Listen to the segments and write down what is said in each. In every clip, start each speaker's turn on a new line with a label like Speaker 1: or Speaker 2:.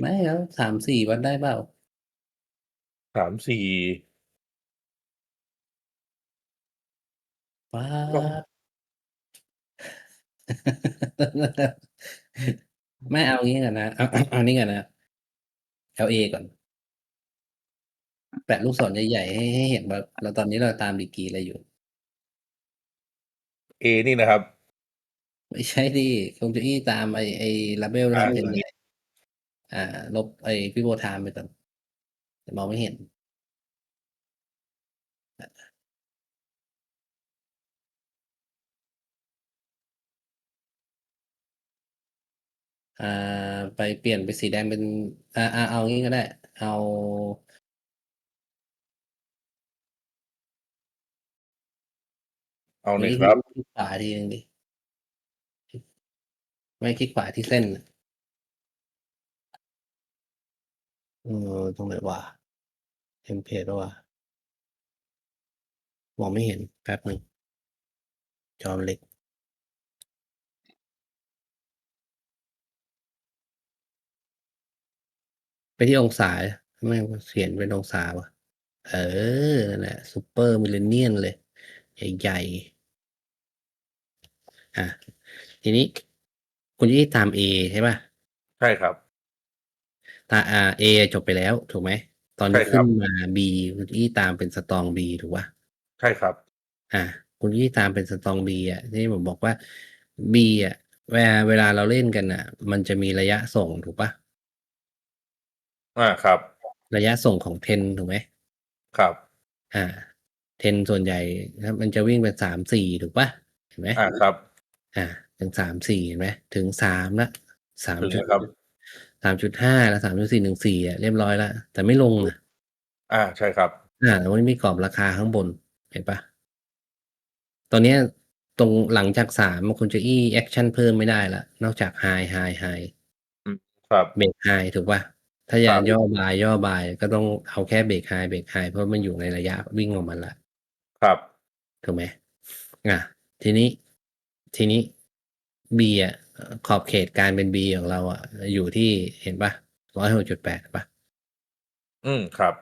Speaker 1: ไม่แล้ว3-4วัดได้เปล่า?
Speaker 2: 3-4
Speaker 1: ป๊า
Speaker 2: ก็
Speaker 1: ดไม่เอางี้ก่อนนะเอาเอานี่ก่อนนะ LA ก่อน แปะลูกศรใหญ่ๆให้ให้เห็นว่าเราตอนนี้เราตามดีกรีอะไรอยู่
Speaker 2: A นี่นะครับ
Speaker 1: ไม่ใช่สิฮวงจุ้ยตามไอ้ไอ้ Label
Speaker 2: อา
Speaker 1: Trend ไง อ่าลบไอ้ Vivo Time ไปก่อนแต่มองไม่เห็นอะอ่าไปเปลี่ยนเป็นสีแดงเป็นอ่าๆเอางี้ก็ได้ เอา
Speaker 2: เอาหน่อย
Speaker 1: นี่
Speaker 2: ครับ
Speaker 1: คลิกขวาทีหนึ่งดิคลิกไม่คลิกขวาที่เส้นน่ะ เออตรงไหนวะเทมเพลตปล่าวะ?มองไม่เห็นแป๊บหนึ่งจอมเล็ก ไปที่องศาทำไมมันเขียนเป็นองศาวะ?เออนั่นแหละ Super Millennial เลย ใหญ่ๆอาทีนี้ คุณจี้ตาม A ใช่เปล่า?
Speaker 2: ใช่ครับ
Speaker 1: ตาอ่า A อะจบไปแล้ว ถูกไหม?ตอน
Speaker 2: ใช
Speaker 1: นี้่ข
Speaker 2: คึร้ั
Speaker 1: น
Speaker 2: บ
Speaker 1: มา B คุณจี้ตามเป็น Strong B ถูกเปล่า?
Speaker 2: ใช่ครับ
Speaker 1: อาคุณจี้ตามเป็น Strong B อะที่ผมบอกว่า B อะเวลาเวลาเราเล่นกันน่ะ มันจะมีระยะส่งถูกเปล่า?
Speaker 2: อาครับ
Speaker 1: ระยะส่งของ Trend ถูกไหม?
Speaker 2: ครับ
Speaker 1: อา Trend ส่วนใหญ่ถ้ามันจะวิ่งเป็น3-4ถูกเปล่า?เห็นไหม?
Speaker 2: อาครับ
Speaker 1: อาเป็น3-4เห็นไหม?ถึง3แล้วสามจุด
Speaker 2: ถึงแล้วครับ
Speaker 1: 3.5แล้ว3.414อะเรียบร้อยแล้ว แต่ไม่ลงน่ะ
Speaker 2: อาใช่ครับ
Speaker 1: อาแต่ว่ามันมีกรอบราคาข้างบน เห็นเปล่า?ตอนเนี้ยตรงหลังจาก3คุณจะอี้แอกชันเพิ่มไม่ได้แล้วนอกจาก High High High
Speaker 2: อืมครับ
Speaker 1: เบรก High ถูกเปล่า?ถ้าจ
Speaker 2: คะรับ
Speaker 1: ย่อบายย่อบายก็ต้องเอาแค่เบรก High เบรก High เพราะมันอยู่ในระยะวิ่งของมันแล้ว
Speaker 2: ครับ
Speaker 1: ถูกไหม?อาทีนี้ ทีนี้ B อะเอ่อ ขอบเขตการเป็น B ของเราอะอยู่ที่เห็นเปล่า?106.8เห็นเปล่า?
Speaker 2: อืมครับ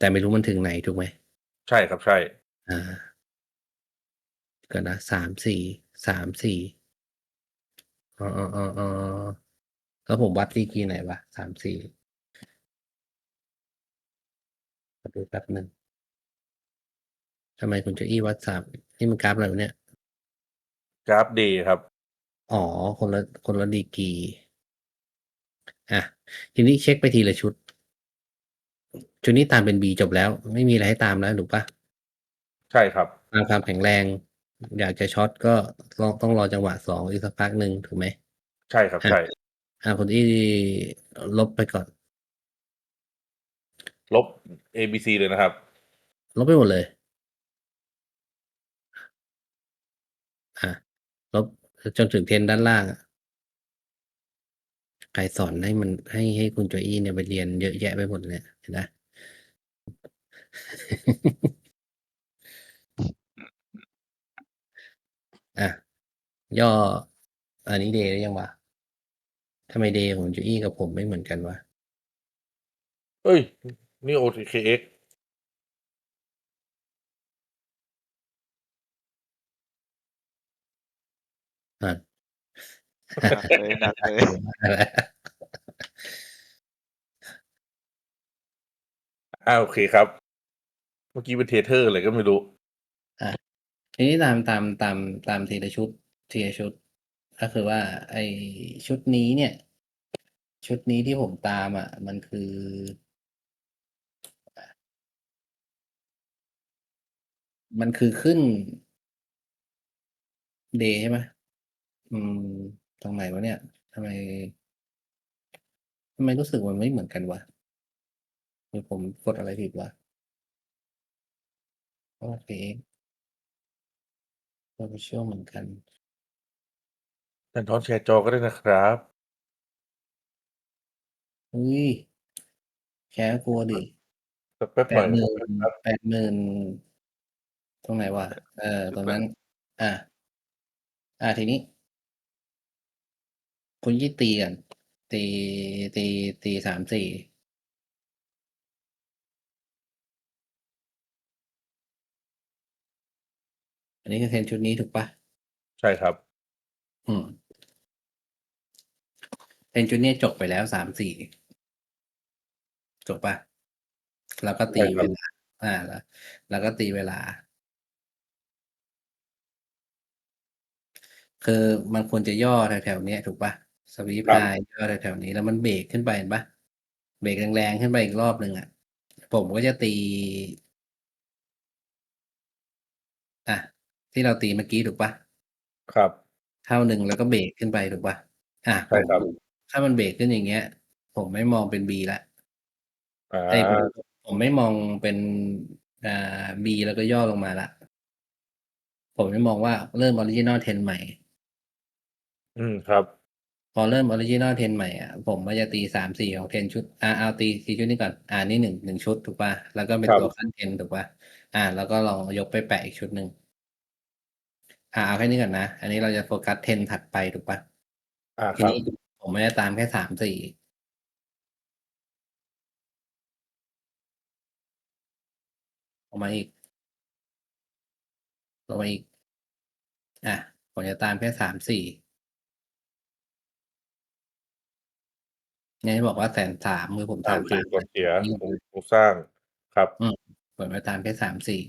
Speaker 1: แต่ไม่รู้มันถึงไหนถูกไหม?
Speaker 2: ใช่ครับใช่
Speaker 1: อาเดี๋ยวนะ3-4 3-4เออๆๆๆแล้วผมวัดดีกรีไหนวะ?3-4ขอดูแป๊บหนึ่งทำไมคุณโจอี้วัด3นี่มันกราฟอะไรวะเนี่ย?
Speaker 2: กราฟ Day ครับ
Speaker 1: อ๋อ คนละ คนละดีกรีอาทีนี้เช็กไปทีละชุด ชุดนี้ตามเป็น B จบแล้ว ไม่มีอะไรให้ตามแล้วถูกเปล่า?
Speaker 2: ใช่ครับ
Speaker 1: ตามความแข็งแรง อยากจะช็อตก็ต้องต้องรอจังหวะ2อีกสักพักหนึ่งถูกไหม?
Speaker 2: ใช่ครับ
Speaker 1: อา
Speaker 2: ใช่
Speaker 1: อาคุณอี้ลบไปก่อน
Speaker 2: ลบ A B C เลยนะครับ
Speaker 1: ลบไปหมดเลย อา ลบจนถึง Trend ด้านล่างใครสอนให้มันให้ให้คุณโจอี้เนี่ยไปเรียนเยอะแยะไปหมดเลยเห็นเปล่า?อาย่อ อันนี้ Day หรือยังวะ?ทำไม Day ของโจอี้กับผมไม่เหมือนกันวะ?
Speaker 2: เฮ้ย นี่ OTKX
Speaker 3: หนักเลยหนักเลย
Speaker 2: อาโอเคครับ เมื่อกี้เป็น Tether อะไรก็ไม่รู้
Speaker 1: อาทีนี้ตามตามตามตามทีละชุดทีละชุด ก็คือว่า ไอ้ชุดนี้เนี่ย ชุดนี้ที่ผมตามอะมันคือ มันคือขึ้น Day ใช่ไหม?อืม ตรงไหนวะเนี่ย?ทำไมทำไมรู้สึกมันไม่เหมือนกันวะ?หรือผมกดอะไรผิดวะ?โอเค Official เหมือนกัน
Speaker 2: แผ่นทอนแชร์จอก็ได้นะครับ
Speaker 1: อุ๊ยแชร์ให้กูอะดิ
Speaker 2: สักแป๊บ
Speaker 1: แป
Speaker 2: หน่อ
Speaker 1: ด
Speaker 2: ย
Speaker 1: หมื่น
Speaker 2: ครับ
Speaker 1: 80,000ตรงไหนวะ?เออตรงนั้นอาอาทีนี้ คุณยี่ตีก่อนตีตีตีสามสี่อันนี้คือเทรนชุดนี้ถูกปะ
Speaker 2: ใช่ครับ
Speaker 1: อืมเทรนชุดนี้จบไปแล้วสามสี่จบปะแล้วก็ตี
Speaker 2: ใช่ครั
Speaker 1: เว
Speaker 2: บ
Speaker 1: ลาอ่าแล้วแล้วก็ตีเวลา คือมันควรจะย่อแถวๆเนี้ยถูกปะ สวีป
Speaker 2: ครับ
Speaker 1: ไฮย่อแถวๆนี้แล้วมันเบรกขึ้นไปเห็นปะเบรกแรงๆขึ้นไปอีกรอบหนึ่งอะ ผมก็จะตี อะ ที่เราตีเมื่อกี้ถูกปะ
Speaker 2: ครับ
Speaker 1: เท่าหนึ่งแล้วก็เบรกขึ้นไปถูกปะอะ
Speaker 2: ใช่ครับ
Speaker 1: ผมถ้ามันเบรกขึ้นอย่างเงี้ย ผมไม่มองเป็น B ละ
Speaker 2: อ่า
Speaker 1: ไอ้ยผมผมไม่มองเป็นอ่า B แล้วก็ย่อลงมาละผมไม่มองว่าเริ่มออริจินอลเทนใหม่
Speaker 2: อืมครับ
Speaker 1: พอเริ่มออริจินอลเทนใหม่อะผมก็จะตีสามสี่ของเทนชุดอ่าเอาตีสี่ชุดนี้ก่อน อ่านี่หนึ่งหนึ่งชุดถูกป่ะแล้วก็เป็น
Speaker 2: ครับ
Speaker 1: ตัวขั้นเทนถูกป่ะอ่า แล้วก็ลองยกไปแปะอีกชุดหนึ่งอ่าเอาแค่นี้ก่อนนะ อันนี้เราจะโฟกัสเทนถัดไปถูกป่ะ
Speaker 2: อ่า
Speaker 1: ที
Speaker 2: ครับ
Speaker 1: นี้ผมไม่ได้ตามแค่สามสี่ลงมาอีกลงมาอีก อะผมจะตามแค่สามสี่ ไงบอกว่าแสนสามคือผม
Speaker 2: สา
Speaker 1: ตามม
Speaker 2: สี่
Speaker 1: ตาม
Speaker 2: ก่อนเสีย
Speaker 1: นี่
Speaker 2: โครงโครงสร้างครับ
Speaker 1: ผมไปตามแค่สามสี่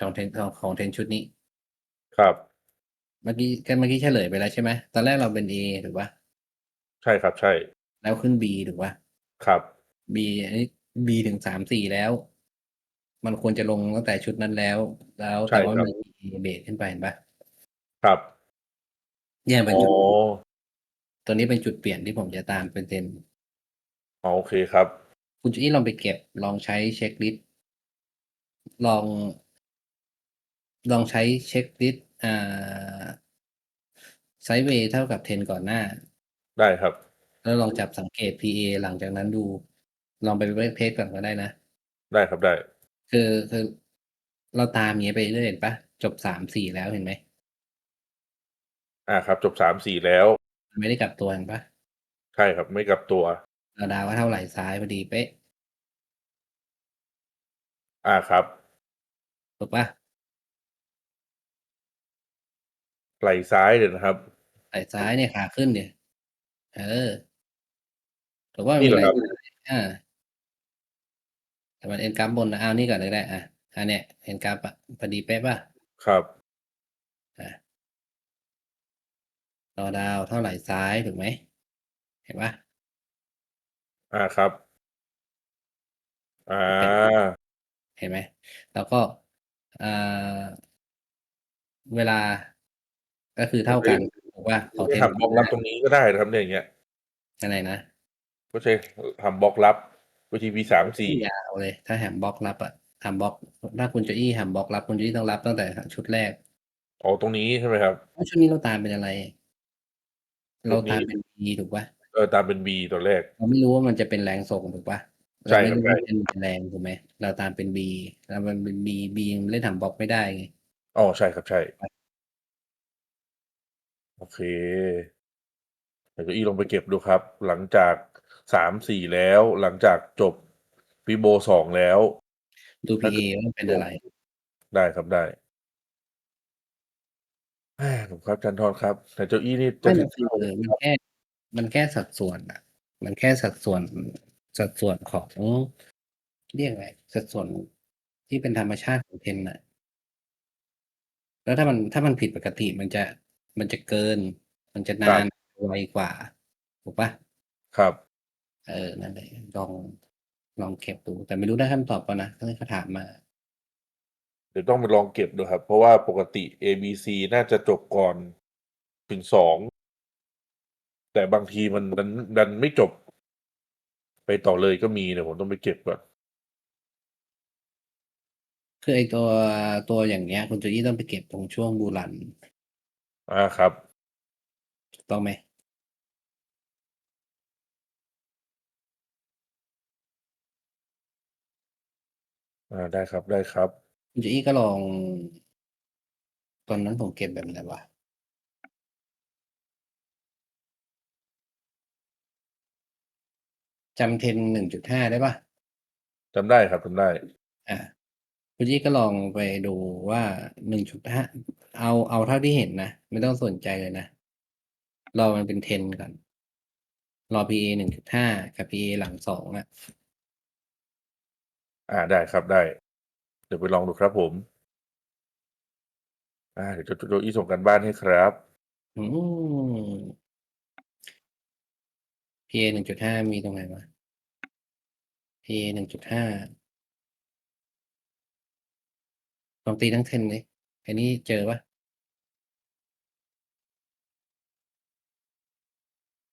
Speaker 1: ของเทนของ ของเทนชุดนี้
Speaker 2: ครับ
Speaker 1: เมื่อกี้กันเมื่อกี้เฉลยไปแล้วใช่ไหม ตอนแรกเราเป็น A ถูกปะ
Speaker 2: ใช่ครับ ใช่
Speaker 1: แล้วขึ้น B ถูกปะ
Speaker 2: ครับ
Speaker 1: B อันนี้ B ถึงสามสี่แล้ว มันควรจะลงตั้งแต่ชุดนั้นแล้ว แล้ว
Speaker 2: ใช่
Speaker 1: แต่ว่า
Speaker 2: ครับ
Speaker 1: มันมี เบรกขึ้นไปเห็นปะ
Speaker 2: ครับ
Speaker 1: เนี่ยเป็น
Speaker 2: อ๋อ
Speaker 1: จุดตัวนี้เป็นจุดเปลี่ยนที่ผมจะตามเป็นเทน
Speaker 2: อ๋อโอเคครับ
Speaker 1: คุณจุ้ยลองไปเก็บ ลองใช้เช็คลิสต์ลอง ลองใช้เช็คลิสต์อ่าไซด์เวย์เท่ากับเทนก่อนหน้า
Speaker 2: ได้ครับ
Speaker 1: แล้วลองจับสังเกต PA หลังจากนั้นดู ลองไปเวทเพจก่อนก็ได้นะ
Speaker 2: ได้ครับได้
Speaker 1: คือคือเราตามอย่างเงี้ยไปเรื่อยเห็นปะจบสามสี่แล้วเห็นไหม
Speaker 2: อ่าครับ จบสามสี่แล้ว
Speaker 1: มันไม่ได้กลับตัวเห็นปะ
Speaker 2: ใช่ครับไม่กลับตัว
Speaker 1: เราดาวว่าเท่าไหร่ซ้ายพอดีเป๊ะ
Speaker 2: อ่าครับ
Speaker 1: ถูกปะ
Speaker 2: ไหล่ซ้ายเดี๋ยวนะครับ
Speaker 1: ไหล่ซ้ายเนี่ยขาขึ้นเนี่ยเออถูกว่า
Speaker 2: นี่
Speaker 1: มี
Speaker 2: เหรอ
Speaker 1: ไหล่
Speaker 2: ครับ
Speaker 1: ซ้ายอ่าแต่มันเอ็นกราฟบนนะเอานี่ก่อนเลยได้อะอันเนี้ยเอ็นกราฟอะพอดีเป๊ะป่ะ
Speaker 2: ครับ
Speaker 1: อะ รอดาวเท่าไหร่ซ้ายถูกไหมเห็นปะ
Speaker 2: อ่าครับ อ่า
Speaker 1: เห็นไหมแล้วก็อ่าเวลาก็คือเท่ากันถูกว่าของ
Speaker 2: ไป
Speaker 1: เทน
Speaker 2: ทำบล็อกรับตรงนี้ก็ได้นะครับเนี่ยอย่างเงี้ย
Speaker 1: อะไรนะ
Speaker 2: ก็ใช่ทำบล็อกรับวิธี V สามสี่
Speaker 1: ยาวเลย ถ้าแฮมบล็อกรับอะแฮมบล็อกถ้าคุณจะอี้แฮมบล็อกรับคุณจะอี้ต้องรับตั้งแต่ชุดแรก
Speaker 2: อ๋อตรงนี้ใช่ไหมครับ
Speaker 1: เพราะชุดนี้เราตามเป็นอะไร
Speaker 2: ชุ
Speaker 1: เรา
Speaker 2: ดนี้
Speaker 1: ตามเป็น B ถูกปะ
Speaker 2: เออตามเป็น B ตัวแรก
Speaker 1: เราไม่รู้ว่ามันจะเป็นแรงส่งถูกปะ
Speaker 2: ใช่
Speaker 1: เรา
Speaker 2: ครั
Speaker 1: ไม่
Speaker 2: บ
Speaker 1: รู้ว่าเป็นแรงถูกไหมเราตามเป็น B แล้วมันเป็น B B มันเล่นแฮมบล็อกไม่ได้ไง
Speaker 2: อ๋อใช่ครับใช่ โอเคเดี๋ยวจะอีลงไปเก็บดูครับ หลังจากสามสี่แล้ว หลังจากจบวิโบสองแล้ว
Speaker 1: ดู PA ว่ามันเป็นอะไร
Speaker 2: ได้ครับได้ แหม่ผมครับ จันทร์ครับ แต่เจ้าอี้นี่จะ
Speaker 1: ไม่
Speaker 2: ถึ
Speaker 1: มัน
Speaker 2: ง
Speaker 1: คือมันแค่ มันแค่สัดส่วนอะมันแค่สัดส่วน สัดส่วนของ เรียกอะไร สัดส่วนที่เป็นธรรมชาติของเทนน่ะ แล้วถ้ามัน ถ้ามันผิดปกติมันจะ มันจะเกิน มันจะนานไวกว่า ถูกปะ
Speaker 2: ครับ
Speaker 1: เออ นั่นเลยลอง ลองเก็บดู แต่ไม่รู้ได้คำตอบป่ะนะเขาเขาถามมา
Speaker 2: เดี๋ยวต้องไปลองเก็บดูครับ เพราะว่าปกติ A B C น่าจะจบก่อนถึงสอง แต่บางทีมันดันดันไม่จบ ไปต่อเลยก็มีเดี๋ยวผมต้องไปเก็บก่อน
Speaker 1: คือไอตัวตัวอย่างเงี้ย คุณจุยี่ต้องไปเก็บตรงช่วงบูรัน
Speaker 2: อ่าครับ
Speaker 1: ถูกต้องไหม
Speaker 2: อ่าได้ครับได้ครับ
Speaker 1: คุณจุยี่ก็ลองอนนั้นผมเก็บแบบไหนวะจำเทนหนึ่งจุดห้าได้ปะ
Speaker 2: จำได้ครับจำได้
Speaker 1: อ่าคุณยี่ก็ลองไปดูว่าหนึ่งจุดห้าเอาเอาเท่าที่เห็นนะ ไม่ต้องสนใจเลยนะรอมันเป็นเทนก่อน รอ PA หนึ่งจุดห้ากับ PA หลังสองอะ
Speaker 2: อ่าได้ครับได้ เดี๋ยวไปลองดูครับผม อ่าเดี๋ยวโจโจอี้ส่งกันบ้านให้ครับ
Speaker 1: อืม PA หนึ่งจุดห้ามีตรงไหนวะ PA หนึ่งจุดห้าลองตีทั้งเทนเลยอันนี้เจอปะ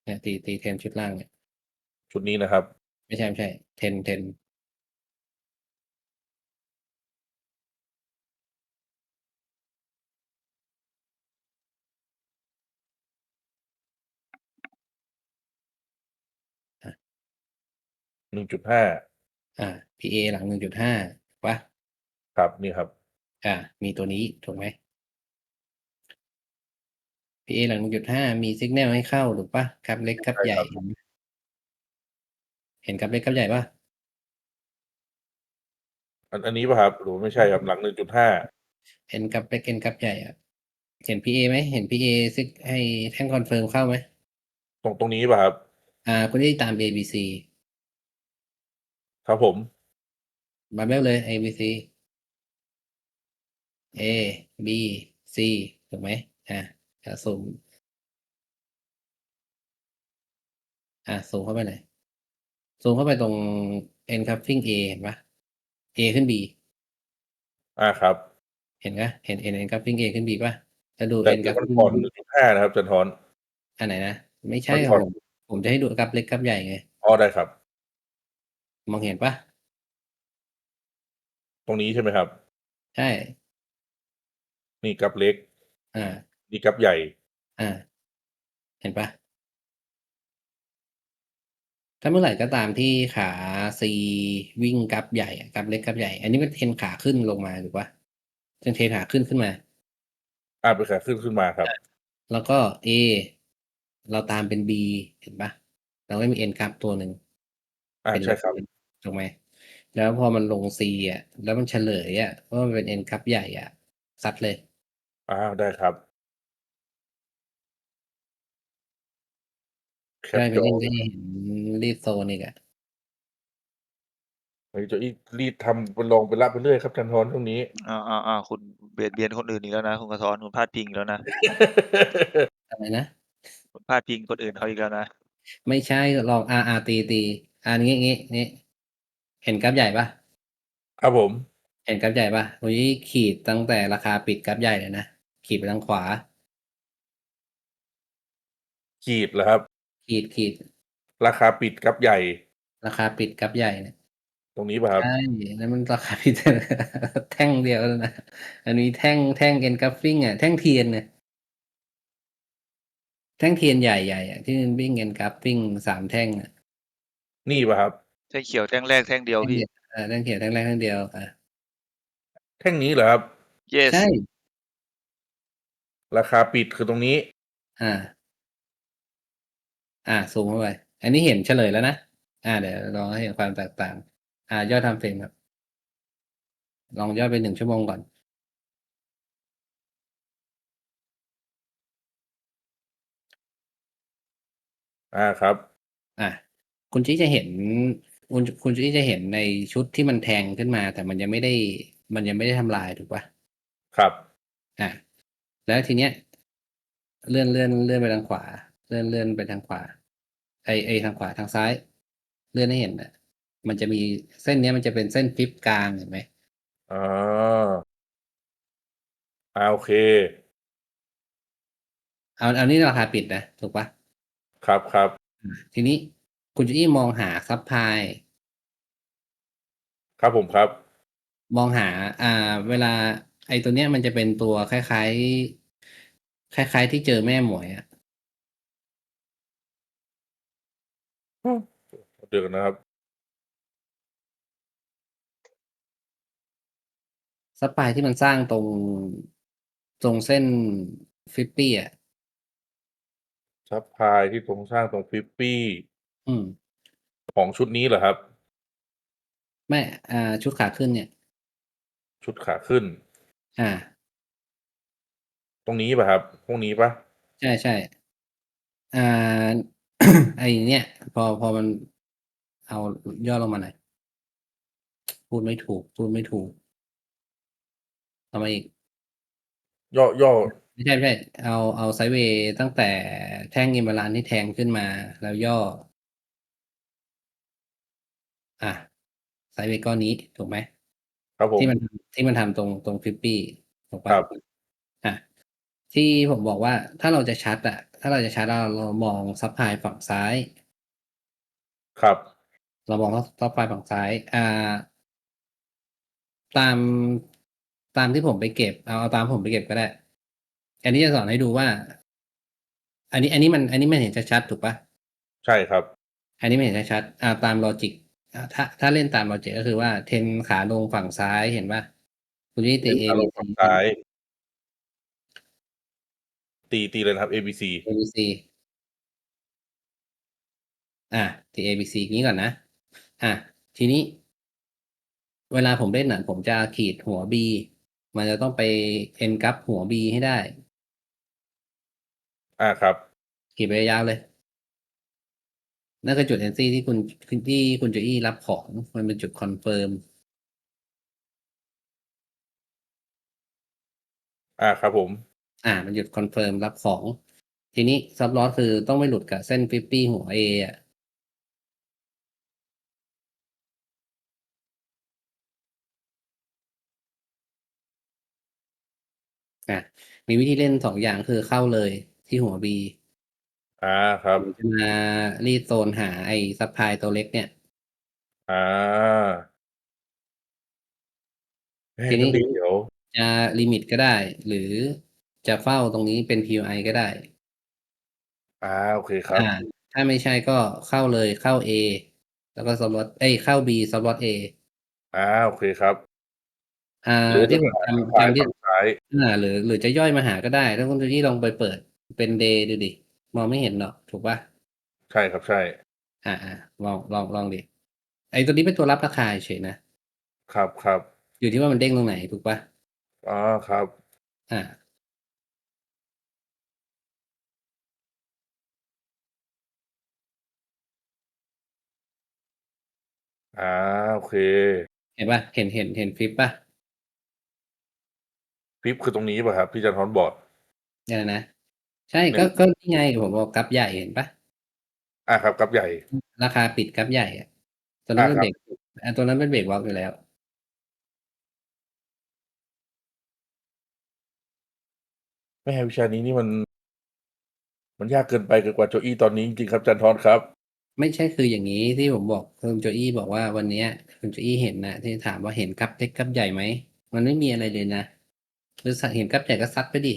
Speaker 1: เนี่ยตีตีเทนชุดล่างเนี่ย
Speaker 2: ชุดนี้นะครับ
Speaker 1: ไม่ใช่ไม่ใช่ เทนเทน
Speaker 2: หนึ่งจุดห้า
Speaker 1: อ่า PA หลังหนึ่งจุดห้าปะ
Speaker 2: ครับนี่ครับ
Speaker 1: อ่า มีตัวนี้ถูกไหม PA หลังหนึ่งจุดห้ามีสัญญาณให้เข้าถูกปะครับเล็กครับใหญ่
Speaker 2: ใช่ครับ
Speaker 1: เห็นครับเล็กครับใหญ่ปะ
Speaker 2: อันอันนี้ป่ะครับหรือไม่ใช่ครับหลังหนึ่งจุดห้า
Speaker 1: เห็นกับเล็กเห็นกับใหญ่อะเห็น PA ไหมเห็น PA ซิกให้แท่งคอนเฟิร์มเข้าไหม
Speaker 2: ตรงตรงนี้ป่ะครับ
Speaker 1: อ่าคุณได้ตาม ABC
Speaker 2: ครับผม
Speaker 1: มาเบลเลย ABC A B C ถูกไหมอ่าจะซูมอ่าซูมเข้าไปหน่อยซูมเข้าไปตรง encaping A เห็นปะ A ขึ้น B
Speaker 2: อ่าครับ
Speaker 1: เห็นปะเห็นเห็น encaping A ขึ้น B ปะจะดู
Speaker 2: แต่แต่มัน
Speaker 1: encaping
Speaker 2: ถอนหนึ่งจุดห้านะครับจันทอน
Speaker 1: อันไหนนะ ไม่ใช่
Speaker 2: มัน
Speaker 1: ค
Speaker 2: ถ
Speaker 1: รั
Speaker 2: อบน
Speaker 1: ผม ผมจะให้ดูกับเล็กกับใหญ่ไง
Speaker 2: อ๋อได้ครับ
Speaker 1: มองเห็นปะ
Speaker 2: ตรงนี้ใช่ไหมครับ
Speaker 1: ใช่
Speaker 2: นี่กับเล็ก
Speaker 1: อ่า
Speaker 2: นี่กับใหญ่
Speaker 1: อ่า เห็นปะถ้าเมื่อไหร่ก็ตามที่ขาซีวิ่งกับใหญ่อะกับเล็กกับใหญ่ อันนี้เป็นเทรนขาขึ้นลงมาถูกปะเป็นเทรนขาขึ้นขึ้นมา
Speaker 2: อ่าเป็นขาขึ้นขึ้นมาครับ
Speaker 1: แล้วก็ A เราตามเป็น B เห็นปะเราไม่มี N กับตัวหนึ่ง
Speaker 2: อ่า
Speaker 1: เป็น
Speaker 2: ใช่ครับ
Speaker 1: ถูกไหม แล้วพอมันลง C อะ แล้วมันเฉลยอะว่ามันเป็น N กับใหญ่อะซัดเลย
Speaker 2: อ่าได้ครับแคป
Speaker 1: ได้ไป
Speaker 2: จอ
Speaker 1: เล่นได้เห็นรีดโซนอีกอะ
Speaker 2: เฮ้ยโจอี้รีดทำเป็นลองไปละไปเรื่อยครับจันทอนช่วงนี้
Speaker 3: อ้าวอ้าวอ้าวคุณเบียดเบียนคนอื่นอีกแล้วนะคุณกระท้อนคุณพลาดพิงอีกแล้วนะ
Speaker 1: อะไรนะ
Speaker 3: คุณพลาดพิงคนอื่นเขาอีกแล้วนะ
Speaker 1: ไม่ใช่ลองอาอาตีตี อันนี้งี้นี่เห็นกราฟใหญ่ปะ
Speaker 2: ครับผม
Speaker 1: เห็นกราฟใหญ่ปะโอ้ยขีดตั้งแต่ราคาปิดกราฟใหญ่เลยนะ ขีดไปทางขวา
Speaker 2: ขีดเหรอครับ
Speaker 1: ขีดขีด
Speaker 2: ราคาปิดกับใหญ่
Speaker 1: ราคาปิดกราฟใหญ่เนี่ย
Speaker 2: ตรงนี้ป่ะครับ
Speaker 1: ใช่แล้วมันราคาปิดแท่งเดียวแล้วนะ อันนี้แท่งแท่งเอ็นกราฟฟิ้งอะ แท่งเทียนเนี่ยแท่งเทียนใหญ่ๆอะที่มันวิ่งเอ็นกราฟฟิ้งสามแท่งอะ
Speaker 2: นี่ป่ะครับ
Speaker 3: แท่งเขียวแท่งแรกแท่งเดียวพี่
Speaker 1: อ่าแท่งเขียวแท่งแรกแท่งเดียวอะ
Speaker 2: แท่งนี้เหรอครับ
Speaker 3: yes
Speaker 1: ใช่
Speaker 2: ราคาปิดคือตรงนี้
Speaker 1: อ่า อ่าซูมเข้าไป อันนี้เห็นเฉลยแล้วนะอ่าเดี๋ยวลองให้เห็นความแตกต่าง อ่ายอดทำเฟรมครับ ลองยอดไปหนึ่งชั่วโมงก่อน
Speaker 2: อ่าครับ
Speaker 1: อะ คุณชี้จะเห็น คุณคุณชี้จะเห็นในชุดที่มันแทงขึ้นมา แต่มันยังไม่ได้ มันยังไม่ได้ทำลายถูกปะ
Speaker 2: ครับ
Speaker 1: อะแล้วทีเนี้ย เลื่อนเลื่อนเลื่อนไปทางขวา เลื่อนเลื่อนไปทางขวา ไอไอทางขวาทางซ้าย เลื่อนให้เห็นอะ มันจะมีเส้นเนี้ยมันจะเป็นเส้นฟิปกลางเห็นไหม
Speaker 2: อ่าอ่าโอเค
Speaker 1: เอาเอานี่ราคาปิดนะถูกปะ
Speaker 2: ครับครับ
Speaker 1: ทีนี้ คุณจะอี้มองหาซับพลาย
Speaker 2: ครับผมครับ
Speaker 1: มองหา อ่า เวลา ไอตัวเนี้ยมันจะเป็นตัวคล้ายๆ คล้าย ๆ ที่เจอแม่หมวยอะ
Speaker 2: เดี๋ยวกันนะครับ
Speaker 1: ซับพลายที่มันสร้างตรงตรงเส้น50อะ
Speaker 2: ซัปพลายที่โครงสร้างตรง50
Speaker 1: อืม
Speaker 2: ของชุดนี้เหรอครับ?
Speaker 1: ไม่ อ่า ชุดขาขึ้นเนี่ย
Speaker 2: ชุดขาขึ้น
Speaker 1: อา
Speaker 2: ตรงนี้เปล่าครับ?พวกนี้เปล่า?
Speaker 1: ใช่ๆอ่า ไอ้เนี่ย พอพอมันเอาย่อลงมาหน่อย พูดไม่ถูก พูดไม่ถูกเอามาอีก
Speaker 2: ย่อย่อ
Speaker 1: ไม่ใช่ๆเอาเอาไซด์เวย์ตั้งแต่แท่ง Imbalance ที่แทงขึ้นมาแล้วย่อ อาไซด์เวย์ก้อนนี้ถูกไหม?
Speaker 2: ครับผ
Speaker 1: ที่มั
Speaker 2: ม
Speaker 1: นที่มันทำตรงตรง50ถูกเป
Speaker 2: ค
Speaker 1: ล่า?
Speaker 2: รับ
Speaker 1: อาที่ผมบอกว่าถ้าเราจะชัดอะถ้าเราจะชัดเราเรามองซัปพลายฝั่งซ้าย
Speaker 2: ครับ
Speaker 1: เรามองว่าซัปพลายฝั่งซ้าย อ่า ตามตามที่ผมไปเก็บเอาเอาตามผมไปเก็บก็ได้ อันนี้จะสอนให้ดูว่า อันนี้ อันนี้มัน อันนี้มันเห็นชัดๆถูกเปล่า?
Speaker 2: ใช่ครับ
Speaker 1: อันนี้มันเห็นชัดๆอ่าตามลอจิกอ่า ถ้าถ้าเล่นตามลอจิกก็คือว่าเทรนขาลงฝั่งซ้ายเห็นเปล่า?คุณนี่
Speaker 2: เท
Speaker 1: ตี
Speaker 2: รน
Speaker 1: A
Speaker 2: ขาล
Speaker 1: B
Speaker 2: ง
Speaker 1: C
Speaker 2: ฝั่ง
Speaker 1: ใช่
Speaker 2: ซ้า
Speaker 1: ไหม?
Speaker 2: ยตีตีอะไรนะครับ? ABC
Speaker 1: A B C อาตี A B C งี้ก่อนนะอาทีนี้ เวลาผมเล่นน่ะ ผมจะขีดหัว B มันจะต้องไป End กับหัว B ให้ได้
Speaker 2: อาครับ
Speaker 1: ขีดไปยาวๆเลย นั่นคือจุด Entry ที่คุณคุณที่คุณโจอี้รับของมันเป็นจุดคอนเฟิร์ม
Speaker 2: อาครับผม
Speaker 1: อามันจุดคอนเฟิร์มรับของ ทีนี้ Stop Loss คือต้องไม่หลุดกับเส้น50หัว A อะอามีวิธีเล่น2อย่างคือเข้าเลยที่หัว B
Speaker 2: อาครับ
Speaker 1: หรือจะมารีดโซนหาไอ้ซัปพลายตัวเล็กเนี่ย
Speaker 2: อาเอ๊ะ
Speaker 1: ที
Speaker 2: งั้
Speaker 1: นี้
Speaker 2: นเดี๋ยว
Speaker 1: จะลิมิตก็ได้ หรือจะเฝ้าตรงนี้เป็น POI ก็ได้
Speaker 2: อาโอเคครั
Speaker 1: อ
Speaker 2: บา
Speaker 1: ถ้าไม่ใช่ก็เข้าเลยเข้า A แล้วก็ Stop Loss เอ๊ยเข้า B Stop Loss A
Speaker 2: อาโอเคครับ
Speaker 1: อ่า
Speaker 2: หรือ
Speaker 1: ที่
Speaker 2: จะ
Speaker 1: ผม
Speaker 2: หา
Speaker 1: จ
Speaker 2: ซัปำพลา
Speaker 1: จำ
Speaker 2: ย
Speaker 1: ที่
Speaker 2: ฝั่งซ้าย
Speaker 1: อาหรือหรือจะย่อยมาหาก็ได้ถ้าคุณโจอี้ลองไปเปิดเป็น Day ดูดิ มองไม่เห็นหรอกถูกเปล่า?
Speaker 2: ใช่ครับใช่
Speaker 1: อาๆลองลองลองดิไอ้ตัวนี้เป็นตัวรับราคาเฉยๆนะ
Speaker 2: ครับๆ
Speaker 1: อยู่ที่ว่ามันเด้งตรงไหนถูกเปล่า?
Speaker 2: อ๋อครับ
Speaker 1: อา
Speaker 2: อาโอเค
Speaker 1: เห็นเปล่า?เห็นเห็นเห็น Flip เปล่า?
Speaker 2: Flip คือตรงนี้เปล่าครับ?ที่อาจารย์ท้อนบอก
Speaker 1: อะไรนะ? ใช่
Speaker 2: เน
Speaker 1: ก็ี่
Speaker 2: ย
Speaker 1: ก็นี่ไงผมบอกกราฟใหญ่เห็นเปล่า?
Speaker 2: อาครับกราฟใหญ่
Speaker 1: อืมราคาปิดกราฟใหญ่อะตัว
Speaker 2: อ
Speaker 1: นั้านเป็น
Speaker 2: ครั
Speaker 1: เบบรกอาตัวนั้นเป็นเบรกวอล์กอยู่แล้ว
Speaker 2: แม่วิชานี้นี่มันมันยากเกินไปเกินกว่าโจอี้ตอนนี้จริงๆครับอาจารย์ท้อนครับ
Speaker 1: ไม่ใช่คืออย่างงี้ที่ผมบอกคุณโจอี้บอกว่าวันเนี้ยคุณโจอี้เห็นน่ะที่ถามว่าเห็นกราฟเล็กกราฟใหญ่ไหม?มันไม่มีอะไรเลยนะคือสะเห็นกราฟใหญ่ก็ซัดไปดิ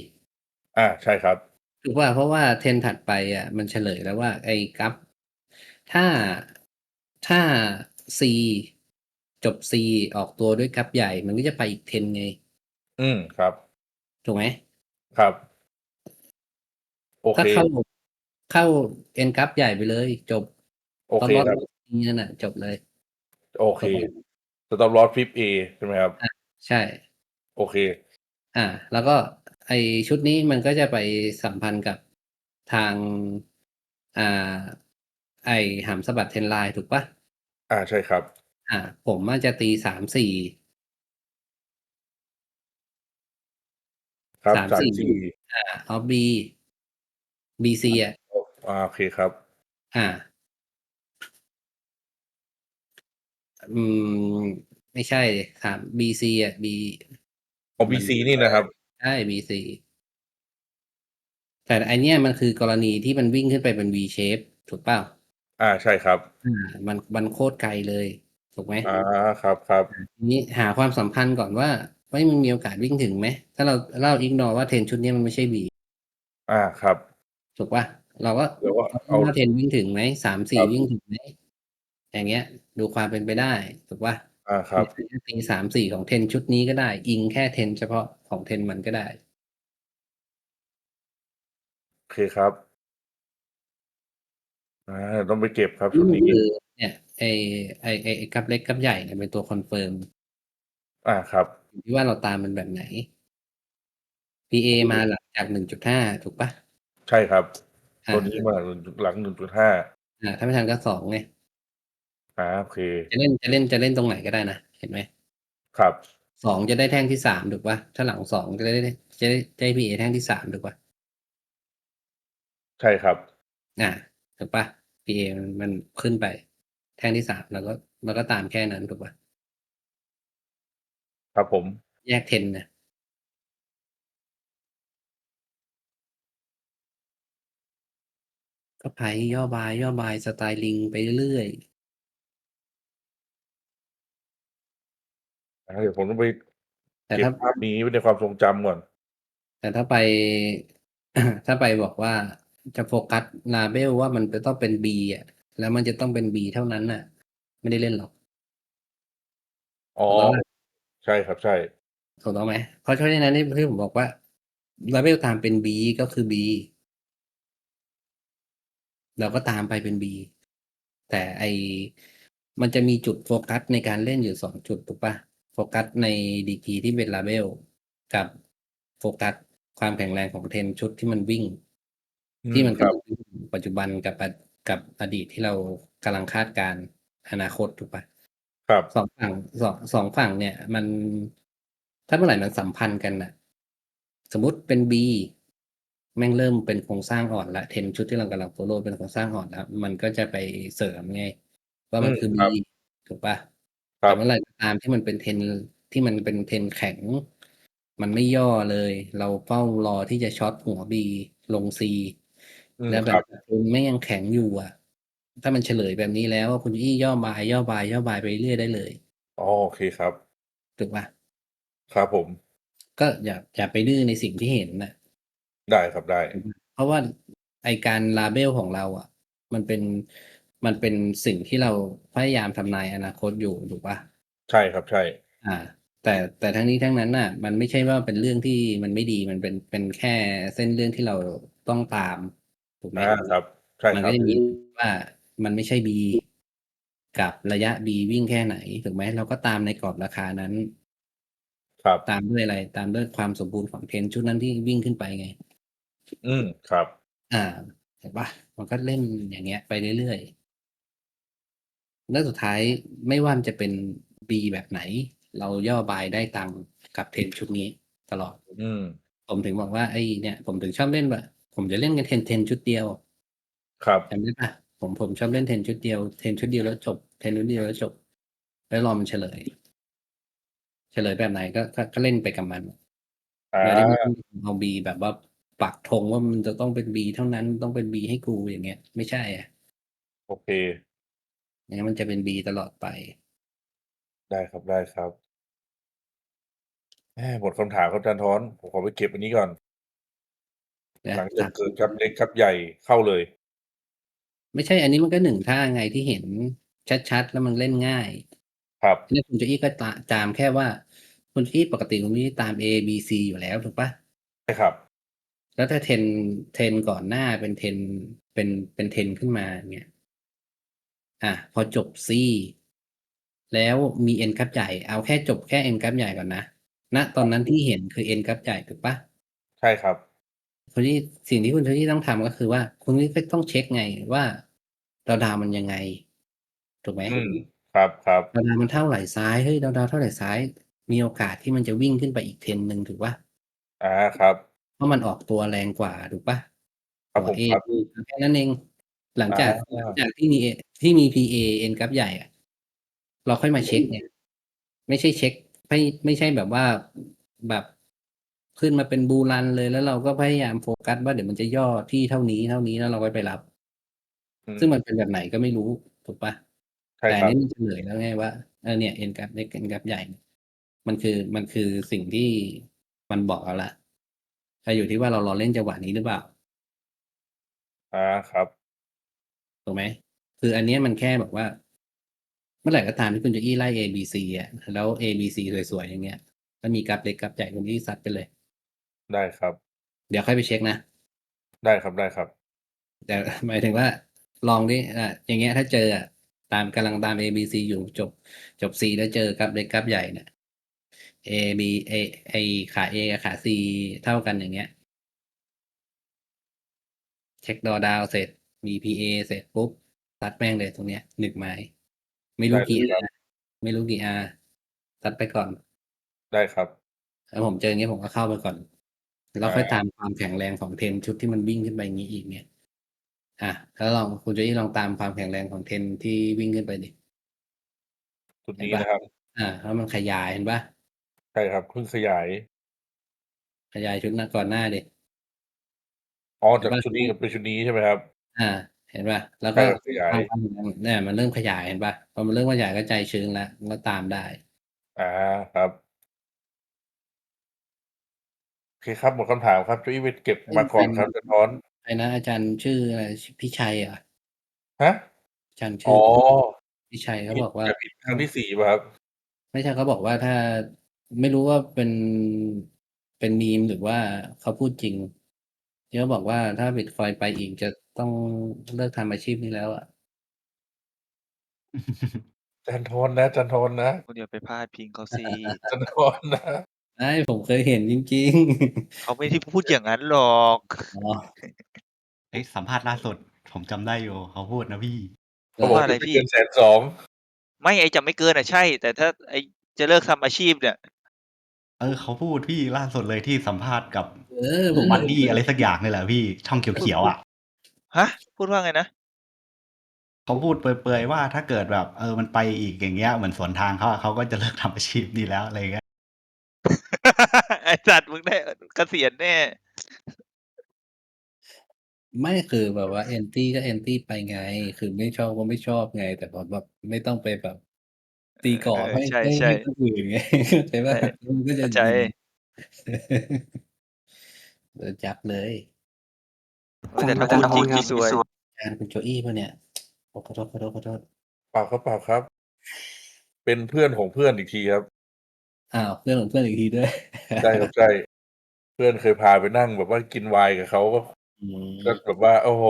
Speaker 2: อาใช่ครับ
Speaker 1: ถูกเปล่า?เพราะว่า Trend ถัดไปอะ มันเฉลยแล้วว่า ไอ้กราฟ ถ้า ถ้า C จบ C ออกตัวด้วยกราฟใหญ่ มันก็จะไปอีก Trend ไง
Speaker 2: อืม ครับ
Speaker 1: ถูกไหม?
Speaker 2: ครับ โอ
Speaker 1: ถ้า
Speaker 2: เค
Speaker 1: เข้า เข้า End กราฟใหญ่ไปเลย จบ
Speaker 2: โอ
Speaker 1: Stop
Speaker 2: เค
Speaker 1: Loss
Speaker 2: ครับ
Speaker 1: นั่นน่ะ จบเลย
Speaker 2: โอเค
Speaker 1: ถูกไหม?
Speaker 2: Stop Loss Flip A ใช่ไหมครับ?
Speaker 1: อาใช่
Speaker 2: โอเค
Speaker 1: อาแล้วก็ ไอ้ชุดนี้มันก็จะไปสัมพันธ์กับทางอ่าไอ้หำสะบัด Trend line ถูกเปล่า?
Speaker 2: อาใช่ครับ
Speaker 1: อาผมอะจะตี3-4
Speaker 2: ครับ
Speaker 1: 3-4
Speaker 2: 3-4
Speaker 1: อา Off B BC อะ
Speaker 2: อาโอเคครับ
Speaker 1: อาอืม ไม่ใช่ดิถาม BC อะ B
Speaker 2: อ๋อ
Speaker 1: มัน
Speaker 2: BC นี่นะครับ
Speaker 1: ใช่ BC แต่ไอ้เนี่ยมันคือกรณีที่มันวิ่งขึ้นไปเป็น V shape ถูกเปล่า?
Speaker 2: อาใช่ครับ
Speaker 1: อามันมันโคตรไกลเลย ถูกไหม?
Speaker 2: อาครับ
Speaker 1: อา
Speaker 2: ๆ
Speaker 1: ทีนี้หาความสัมพันธ์ก่อนว่าเฮ้ยมันมีโอกาสวิ่งถึงไหม?ถ้าเราเรา ignore ว่า Trend ชุดเนี้ยมันไม่ใช่ V
Speaker 2: อาครับ
Speaker 1: ถูกเปล่า?เราก็
Speaker 2: เราก็
Speaker 1: เรา
Speaker 2: เอา
Speaker 1: ว่า Trend วิ่งถึงไหม?
Speaker 2: ครั
Speaker 1: 3-4
Speaker 2: บ
Speaker 1: วิ่งถึงไหม?อย่างเงี้ย ดูความเป็นไปได้ ถูกเปล่า?
Speaker 2: อาครั
Speaker 1: หรื
Speaker 2: บ
Speaker 1: อจะตี3-4ของ Trend ชุดนี้ก็ได้ อิงแค่ Trend เฉพาะของ Trend มันก็ได้
Speaker 2: เคครับอาต้องไปเก็บครับ
Speaker 1: อื
Speaker 2: ชุด
Speaker 1: ม
Speaker 2: นี้
Speaker 1: คือเนี่ยไอ้ไอ้ไอ้ไอ้กราฟเล็กกราฟใหญ่เนี่ยเป็นตัวคอนเฟิร์ม
Speaker 2: อาครับ
Speaker 1: อยู่ที่ว่าเราตามมันแบบไหน PA มาหลังจาก1.5ถูกเปล่า?
Speaker 2: ใช่ครับ
Speaker 1: อา
Speaker 2: ตัวนี้มาหลังหลัง1.5
Speaker 1: อาถ้าไม่ทันก็2ไง
Speaker 2: อา โอเค
Speaker 1: จะเล่นจะเล่นจะเล่นตรงไหนก็ได้นะเห็นไหม?
Speaker 2: ครับ
Speaker 1: 2จะได้แท่งที่3ถูกเปล่า?ถ้าหลัง2จะได้จะได้จะได้ PA แท่งที่3ถูกเปล่า?
Speaker 2: ใช่ครับ
Speaker 1: อาถูกเปล่า? PA มันมันขึ้นไป แท่งที่3เราก็เราก็ตามแค่นั้นถูกเปล่า?
Speaker 2: ครับผม
Speaker 1: แยก Trend น่ะก็ไพรซ์ย่อบายย่อบายสไตล์ลิงไปเรื่อย
Speaker 2: อาเดี๋ยวผมต้องไป
Speaker 1: แต่
Speaker 2: เก็บ
Speaker 1: ถ้า
Speaker 2: ภาพนี้ไว้ในความทรงจำก่อน
Speaker 1: แต่ถ้าไป ถ้าไปบอกว่าจะโฟกัส label ว่ามันจะต้องเป็น B อะแล้วมันจะต้องเป็น B เท่านั้นน่ะ ไม่ได้เล่นหรอก
Speaker 2: อ๋อ
Speaker 1: ถูกต้องเปล่า?
Speaker 2: ใช่ครับใช่
Speaker 1: ถูกต้องไหม?เพราะฉะนั้นที่ที่ผมบอกว่า label ตามเป็น B ก็คือ B เราก็ตามไปเป็น B แต่ไอ้มันจะมีจุดโฟกัสในการเล่นอยู่2จุดถูกเปล่า? โฟกัสในดีกรีที่เป็น label กับโฟกัสความแข็งแรงของ Trend ชุดที่มันวิ่ง
Speaker 2: อื
Speaker 1: ที่
Speaker 2: ม
Speaker 1: มัน
Speaker 2: ครั
Speaker 1: กำ
Speaker 2: บ
Speaker 1: ลังวิ่งอยู่ปัจจุบันกับอกับอดีตที่เรากำลังคาดการณ์อนาคตถูกเปล่า?
Speaker 2: ครับ
Speaker 1: 2ฝั่ง2 2ฝั่งเนี่ย มันถ้าเมื่อไหร่มันสัมพันธ์กันน่ะสมมุติเป็น B แม่งเริ่มเป็นโครงสร้างอ่อนแล้ว Trend ชุดที่เรากำลัง follow เป็นโครงสร้างอ่อนแล้วมันก็จะไปเสริมไงว่า
Speaker 2: อื
Speaker 1: มัน
Speaker 2: ม
Speaker 1: คือ B
Speaker 2: ครับ
Speaker 1: ถูกเปล่า?
Speaker 2: ครั
Speaker 1: แต่
Speaker 2: บ
Speaker 1: เมื่อไหร่ก็ตามที่มันเป็น Trend ที่มันเป็น Trend แข็ง มันไม่ย่อเลย เราเฝ้ารอที่จะช็อตหัว B ลง C
Speaker 2: อืม
Speaker 1: แล้วแบ
Speaker 2: ครับบ
Speaker 1: ทุนแม่งยังแข็งอยู่อะ ถ้ามันเฉลยแบบนี้แล้วคุณจะยิ่งย่อบายย่อบายย่อบายไปเรื่อยๆได้เลย
Speaker 2: อ๋อ โอเคครับ
Speaker 1: ถูกเปล่า?
Speaker 2: ครับผม
Speaker 1: ก็อย่า อย่าไปดื้อในสิ่งที่เห็นน่ะ
Speaker 2: ได้ครับ ได้
Speaker 1: อือฮึเพราะว่าไอ้การ label ของเราอะ มันเป็น มันเป็นสิ่งที่เราพยายามทำนายอนาคตอยู่ถูกเปล่า?
Speaker 2: ใช่ครับใช่
Speaker 1: อาแต่แต่ทั้งนี้ทั้งนั้นน่ะ มันไม่ใช่ว่าเป็นเรื่องที่มันไม่ดีมันเป็นเป็นแค่เส้นเรื่องที่เราต้องตามถูกไหม?
Speaker 2: อาครับ ใช่
Speaker 1: มัน
Speaker 2: ครั
Speaker 1: ก็
Speaker 2: บ
Speaker 1: จะมีว่ามันไม่ใช่ B กับระยะ B วิ่งแค่ไหนถูกไหม?เราก็ตามในกรอบราคานั้น
Speaker 2: ครับ
Speaker 1: ตามด้วยอะไร ตามด้วยความสมบูรณ์ของ Trend ชุดนั้นที่วิ่งขึ้นไปไง
Speaker 2: อืมครับ
Speaker 1: อาเห็นเปล่า?มันก็เล่นอย่างเงี้ยไปเรื่อยๆ แล้วสุดท้ายไม่ว่ามันจะเป็น B แบบไหน เราย่อบายได้ตังค์กับ Trend ชุดนี้ตลอด
Speaker 2: อืม
Speaker 1: ผมถึงบอกว่าไอ้เนี่ย ผมถึงชอบเล่นว่าผมจะเล่นกัน Trend Trend ชุดเดียว
Speaker 2: ครับ
Speaker 1: จำได้เปล่า?ผมผมชอบเล่น Trend ชุดเดียว Trend ชุดเดียวแล้วจบ Trend ชุดเดียวแล้วจบ แล้วรอมันเฉลย เฉลยแบบไหนก็ก็ก็เล่นไปกับมัน
Speaker 2: อา
Speaker 1: โดยที่ไม่ต้องเอา B แบบว่าปักธงว่ามันจะต้องเป็น B เท่านั้นต้องเป็น B ให้กูอย่างเงี้ย ไม่ใช่อะ
Speaker 2: โอเค
Speaker 1: อย่า งงั้นมันจะเป็น B ตลอดไป
Speaker 2: ได้ครับได้ครับแหมหมดคำถามครับอาจารย์ท้อน ผมขอไปเก็บอันนี้ก่อน
Speaker 1: นะ
Speaker 2: หลัง
Speaker 1: ค
Speaker 2: จา
Speaker 1: รั
Speaker 2: ก
Speaker 1: บ
Speaker 2: เกิดกราฟเล็กกราฟใหญ่เข้าเลย
Speaker 1: ไม่ใช่อันนี้มันก็1ท่าไงที่เห็นชัดๆ แล้วมันเล่นง่าย
Speaker 2: ครับ
Speaker 1: เนี่ยคุณโจอี้ก็ตาตามแค่ว่า คุณโจอี้ปกติคุณโจอี้ตาม A B C อยู่แล้วถูกเปล่า?
Speaker 2: ใช่ครับ
Speaker 1: แล้วถ้า Trend Trend ก่อนหน้าเป็น Trend เป็นเป็น Trend ขึ้นมาอย่างเงี้ย อาพอจบ C แล้วมี N กราฟใหญ่ เอาแค่จบแค่ N กราฟใหญ่ก่อนนะณตอนนั้นที่เห็นคือ N กราฟใหญ่ถูกเปล่า?
Speaker 2: ใช่ครับ
Speaker 1: คุณโจอี้สิ่งที่คุณโจอี้ต้องทำก็คือว่า คุณโจอี้ก็ต้องเช็กไงว่าดาวๆมันยังไง ถูกไหม?
Speaker 2: อืมครับๆ
Speaker 1: ดาวๆมันเท่าไหร่ซ้ายเฮ้ยดาวๆเท่าไหร่ซ้าย มีโอกาสที่มันจะวิ่งขึ้นไปอีก Trend หนึ่งถูกเปล่า?
Speaker 2: อาครับ
Speaker 1: เพราะมันออกตัวแรงกว่าถูกเปล่า?
Speaker 2: ครับ
Speaker 1: หัว
Speaker 2: ผม
Speaker 1: A
Speaker 2: ครับ
Speaker 1: B แค่นั้นเอง หลัง
Speaker 2: อา
Speaker 1: จากหลังจากที่มี A ที่มี PA N กราฟใหญ่อะเราค่อยมาเช็กไงไม่ใช่เช็กไม่ไม่ใช่แบบว่าแบบขึ้นมาเป็น Bull run เลยแล้วเราก็พยายามโฟกัสว่าเดี๋ยวมันจะย่อที่เท่านี้ๆแล้วเราค่อยไปรับ
Speaker 2: อืม
Speaker 1: ซึ่งมันเป็นแบบไหนก็ไม่รู้ถูกเปล่า?
Speaker 2: ใช่
Speaker 1: แต่
Speaker 2: ค
Speaker 1: อั
Speaker 2: รั
Speaker 1: น
Speaker 2: บ
Speaker 1: นี้มันเฉลยแล้วไงว่าเออเนี่ย N กราฟเล็ก N กราฟใหญ่ มันคือมันคือสิ่งที่มันบอกเราแล้วแต่อยู่ที่ว่าเรารอเล่นจังหวะนี้หรือเปล่า?
Speaker 2: อาครับ
Speaker 1: ถูกไหม?คืออันเนี้ยมันแค่แบบว่า เมื่อไหร่ก็ตามที่คุณโจอี้ไล่ A B C อะแล้ว A B C สวยๆอย่างเงี้ยแล้วมีกราฟเล็กกราฟใหญ่คุณโจอี้ซัดไปเลย
Speaker 2: ได้ครับ
Speaker 1: เดี๋ยวค่อยไปเช็กนะ
Speaker 2: ได้ครับได้ครับ
Speaker 1: แต่หมายถึงว่าลองดิอะอย่างเงี้ยถ้าเจออะตามกำลังตาม A B C อยู่จบ จบ C แล้วเจอกราฟเล็กกราฟใหญ่เนี่ย A B A ไอขา A กับขา C เท่ากันอย่างเงี้ย เช็คดอดาวเสร็จ มี PA เสร็จปุ๊บตัดแม่งเลยตรงเนี้ยหนึ่งไม้ ไม่รู้
Speaker 2: ได้
Speaker 1: กี่
Speaker 2: ครับ
Speaker 1: อาไม่รู้กี่อาตัดไปก่อน
Speaker 2: ได้ครับ
Speaker 1: แล้วผมเจออย่างเงี้ยผมก็เข้าไปก่อน แล้วค่อย
Speaker 2: อ่า
Speaker 1: ตามความแข็งแรงของเทรนชุดที่มันวิ่งขึ้นไปอย่างนี้อีกเนี่ย อะแล้วลองคุณโจยี่ลองตามความแข็งแรงของเทรนที่วิ่งขึ้นไปดิ
Speaker 2: จุดนี้นะครับ
Speaker 1: อ่าแล้วมันขยายเห็นปะ
Speaker 2: ใช่ครับเพิ่งขยาย
Speaker 1: ขยายชุดหน้าก่อนหน้าดิ
Speaker 2: อ๋อจาก
Speaker 1: เห็นปะ
Speaker 2: ชุดนี้เป็นชุดนี้ใช่ไหมครับ
Speaker 1: อ่าเห็นปะแล้วก็
Speaker 2: ใช่ครับขยาย
Speaker 1: ตามความแข็งแรงเนี่ย มันเริ่มขยายเห็นปะพอมันเริ่มขยายก็ใจชื้นแล้ว ก็ตามได้
Speaker 2: อ่าครับ โอเคครับ หมดคำถามครับจุ้ยไปเก็บมาก่อนครับจะท้อน
Speaker 1: ไอ้นะ อาจารย์ชื่ออะไรพี่ชัยเหรอะ
Speaker 2: ฮะ
Speaker 1: อาจารย์
Speaker 2: อ๋
Speaker 1: ชื่
Speaker 2: อ
Speaker 1: อพี่ชัย เขาบอกว่า
Speaker 2: จะผิดครั้งที่สี่ป่ะครับ
Speaker 1: ไม่ใช่ เขาบอกว่า ถ้า ไม่รู้ว่าเป็น เป็นมีมหรือว่าเขาพูดจริง ที่เขาบอกว่า ถ้าบิตคอยไปอีกจะ ต้องเลิกทำอาชีพนี้แล้วอะ
Speaker 2: จันทนนะ จันทนนะ
Speaker 3: คุณอย่าไปพาดพิงเขาสิ
Speaker 2: จันทนนะ
Speaker 1: ไอ้ผมเคยเห็นจริง
Speaker 3: เขาไม่ได้พูดอย่างนั้นหรอก
Speaker 1: ๆ อ๋อ
Speaker 4: เอ้ยสัมภาษณ์ล่าสุด ผมจำได้อยู่เขาพูดนะพี่
Speaker 2: เขาบอก
Speaker 3: ว่าอะไร
Speaker 2: จะไม่
Speaker 3: พี่
Speaker 2: เกินแสนสอง
Speaker 3: ไม่ไอจะไม่เกินอะใช่ แต่ถ้าไอจะเลิกทำอาชีพเนี่ย
Speaker 4: เออเขาพูดพี่ล่าสุดเลยที่สัมภาษณ์กับ
Speaker 1: เออผม
Speaker 4: บัดดี้อะไรสักอย่างนี่แหละพี่ช่องเขียวๆอะ
Speaker 3: ฮะ พูดว่าไงนะ
Speaker 4: เขาพูดเปรย ๆ ว่า ถ้าเกิดแบบ เออ มันไปอีก อย่างเงี้ย เหมือนสวนทางเขาอะ เขาก็จะเลิกทำอาชีพนี้แล้ว อะไรเงี้ย
Speaker 3: ไอสัตว์ มึงได้เกษียณแน่
Speaker 1: ไม่ คือแบบว่าเอนตี้ก็เอนตี้ไปไง คือไม่ชอบก็ไม่ชอบไง แต่แบบ แบบไม่ต้องไปแบบ ตีกรอบ
Speaker 3: เออ
Speaker 1: ให้
Speaker 3: ใช่
Speaker 1: ให้
Speaker 3: ใช่
Speaker 1: ให้คนอื่นไง เข้าใจป่ะ
Speaker 3: ใช่
Speaker 1: มันก็จะ
Speaker 3: เข้าใจ
Speaker 1: ยิง โดนจับเลย
Speaker 3: แต่ถ้าพูดจริงที่ซวย
Speaker 1: งานคุณโจอี้ปะเนี่ยโอ้ขอโทษขอโทษขอโทษ
Speaker 2: เปล่าครับเปล่าครับ เป็นเพื่อนของเพื่อนอีกทีครับ
Speaker 1: อ้าวเพื่อนของเพื่อนอีกทีด้วย
Speaker 2: ใช่ครับใช่เพื่อนเคยพาไปนั่งแบบว่ากินไวน์กับเขาก็
Speaker 1: อืม
Speaker 2: ก็แบบว่าโอ้โห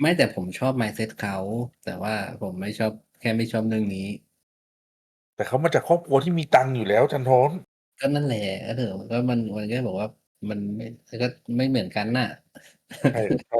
Speaker 1: ไม่แต่ผมชอบ mindset เขาแต่ว่าผมไม่ชอบแค่ไม่ชอบเรื่องนี้
Speaker 2: แต่เขามาจากครอบครัวที่มีตังค์อยู่แล้วจันทน
Speaker 1: ก็นั่นแหละก็เถอะก็มันมันก็บอกว่ามันไม่ก็ไม่เหมือนกันน่ะ
Speaker 2: ใช่ใช่